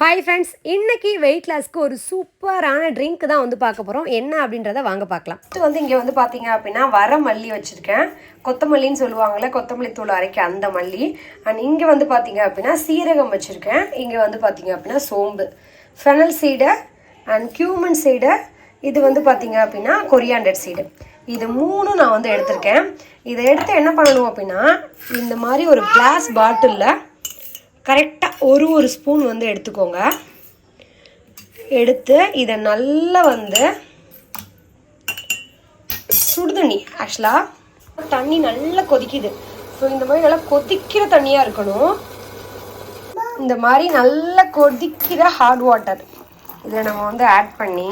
Hi friends இன்றைக்கி weight லாஸ்க்கு ஒரு சூப்பரான ட்ரிங்க் தான் வந்து பார்க்க போகிறோம் என்ன அப்படின்றத வாங்க பார்க்கலாம். இது வந்து இங்கே வந்து பார்த்தீங்க அப்படின்னா வர மல்லி வச்சுருக்கேன். கொத்தமல்லின்னு சொல்லுவாங்கள்ல கொத்தமல்லி தூள் அரைக்க அந்த மல்லி. அண்ட் இங்கே வந்து பார்த்தீங்க அப்படின்னா சீரகம் வச்சுருக்கேன். இங்கே வந்து பார்த்தீங்க அப்படின்னா சோம்பு. Fennel seed and cumin seed இது வந்து பார்த்தீங்க அப்படின்னா கொரியாண்டட் சீடு இது மூணும் நான் வந்து எடுத்திருக்கேன். இதை எடுத்து என்ன பண்ணணும் அப்படின்னா இந்த மாதிரி ஒரு கிளாஸ் பாட்டிலில் கரெக்டாக ஒரு ஒரு ஸ்பூன் வந்து எடுத்துக்கோங்க. எடுத்து இதை நல்லா வந்து சுடுதண்ணி ஆக்சுவலாக தண்ணி நல்லா கொதிக்குது. ஸோ இந்த மாதிரி நல்லா கொதிக்கிற தண்ணியாக இருக்கணும். இந்த மாதிரி நல்லா கொதிக்கிற ஹாட் வாட்டர் இதை நம்ம வந்து ஆட் பண்ணி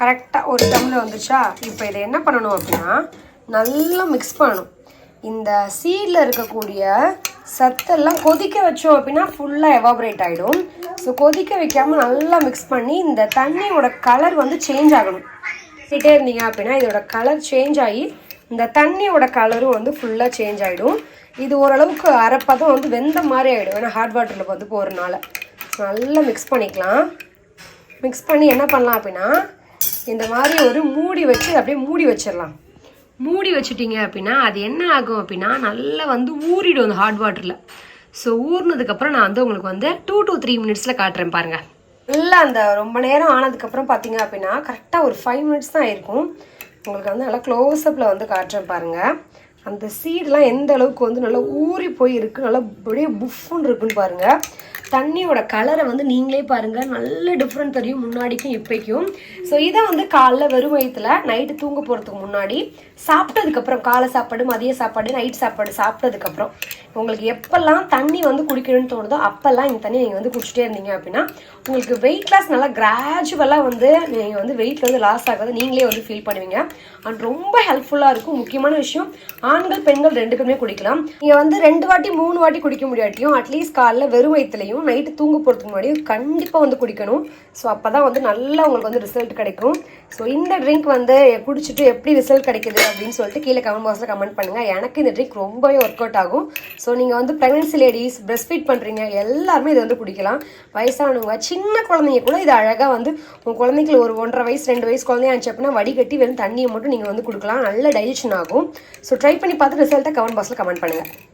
கரெக்டாக ஒரு டம்ளர் வந்துச்சா? இப்போ இதை என்ன பண்ணணும் அப்படின்னா நல்லா மிக்ஸ் பண்ணணும். இந்த சீடில் இருக்கக்கூடிய சத்தெல்லாம் கொதிக்க வச்சோம் அப்படின்னா ஃபுல்லாக எவாபரேட் ஆகிடும் ஸோ கொதிக்க வைக்காமல் நல்லா மிக்ஸ் பண்ணி இந்த தண்ணியோட கலர் வந்து சேஞ்ச் ஆகணும். கிட்டே இருந்தீங்க அப்படின்னா இதோட கலர் சேஞ்ச் ஆகி இந்த தண்ணியோட கலரும் வந்து ஃபுல்லாக சேஞ்ச் ஆகிடும் இது ஓரளவுக்கு அரைப்பதம் வந்து வெந்த மாதிரி ஆகிடும் ஏன்னா ஹாட் வாட்டரில் வந்து போகிறனால நல்லா மிக்ஸ் பண்ணிக்கலாம். மிக்ஸ் பண்ணி என்ன பண்ணலாம் அப்படின்னா இந்த மாதிரி ஒரு மூடி வச்சு அப்படியே மூடி வச்சிடலாம். மூடி வச்சுட்டீங்க அப்படின்னா அது என்ன ஆகும் அப்படின்னா நல்லா வந்து ஊறிடும் அந்த ஹாட் வாட்டரில் ஸோ ஊறினதுக்கப்புறம் நான் வந்து உங்களுக்கு வந்து டூ டு த்ரீ மினிட்ஸில் காட்டுறேன் பாருங்கள் நல்லா அந்த ரொம்ப நேரம் ஆனதுக்கப்புறம் பார்த்தீங்க அப்படின்னா கரெக்டாக ஒரு ஃபைவ் மினிட்ஸ் தான் இருக்கும். உங்களுக்கு வந்து நல்லா க்ளோஸ்அப்பில் வந்து காட்டுறேன் பாருங்கள் அந்த சீடெலாம் எந்த அளவுக்கு வந்து நல்லா ஊறி போய் இருக்குது நல்லா அப்படியே புஃப்னு இருக்குன்னு பாருங்கள் தண்ணியோட கலரை வந்து நீங்களே பாருங்கள் நல்ல டிஃப்ரெண்ட் தெரியும் முன்னாடிக்கும் இப்போக்கும். ஸோ இதை வந்து காலைல வெறும் வயிற்றுல நைட்டு தூங்க போகிறதுக்கு முன்னாடி சாப்பிட்டதுக்கப்புறம் காலை சாப்பாடு மதிய சாப்பாடு நைட் சாப்பாடு சாப்பிட்டதுக்கப்புறம் உங்களுக்கு எப்போல்லாம் தண்ணி வந்து குடிக்கணும்னு தோணுதோ அப்போல்லாம் இந்த தண்ணி நீங்கள் வந்து குடிச்சிட்டே இருந்தீங்க அப்படின்னா உங்களுக்கு வெயிட் லாஸ் நல்லா கிராஜுவலாக வந்து நீங்கள் வந்து வெயிட் வந்து லாஸ் ஆகாது. நீங்களே வந்து ஃபீல் பண்ணுவீங்க. அண்ட் ரொம்ப ஹெல்ப்ஃபுல்லாக இருக்கும். முக்கியமான விஷயம் ஆண்கள் பெண்கள் ரெண்டுக்குமே குடிக்கலாம். நீங்கள் வந்து ரெண்டு வாட்டி மூணு வாட்டி குடிக்க முடியாட்டியும் அட்லீஸ்ட் காலைல வெறும் வயிற்றுலையும் நைட்டு தூங்க போகிறதுக்கு முன்னாடியும் கண்டிப்பாக வந்து குடிக்கணும். ஸோ அப்போ தான் வந்து நல்லா உங்களுக்கு வந்து ரிசல்ட் கிடைக்கும். ஸோ இந்த ட்ரிங்க் வந்து குடிச்சிட்டு எப்படி ரிசல்ட் கிடைக்குது அப்படின்னு சொல்லிட்டு கீழே கமெண்ட் பாக்ஸில் கமெண்ட் பண்ணுங்கள் எனக்கு இந்த ட்ரிங்க் ரொம்பவே ஒர்க் அவுட் ஆகும். ஸோ நீங்கள் வந்து ப்ரெக்னென்சி லேடிஸ் பிரஸ்ட் ஃபீட் பண்ணுறீங்க எல்லாருமே இது வந்து குடிக்கலாம். வயசானவங்க சின்ன குழந்தைங்க கூட இது அழகாக வந்து உங்கள் குழந்தைக்கு ஒரு ஒன்றரை வயசு ரெண்டு வயசு குழந்தையா இருந்துச்சு அப்படின்னா வடிகட்டி வெறும் தண்ணியை மட்டும் நீங்கள் வந்து கொடுக்கலாம். நல்ல டைஜஷன் ஆகும். ஸோ ட்ரை பண்ணி பார்த்து ரிசல்ட்டை கமெண்ட் பாக்ஸில் கமெண்ட் பண்ணுங்கள்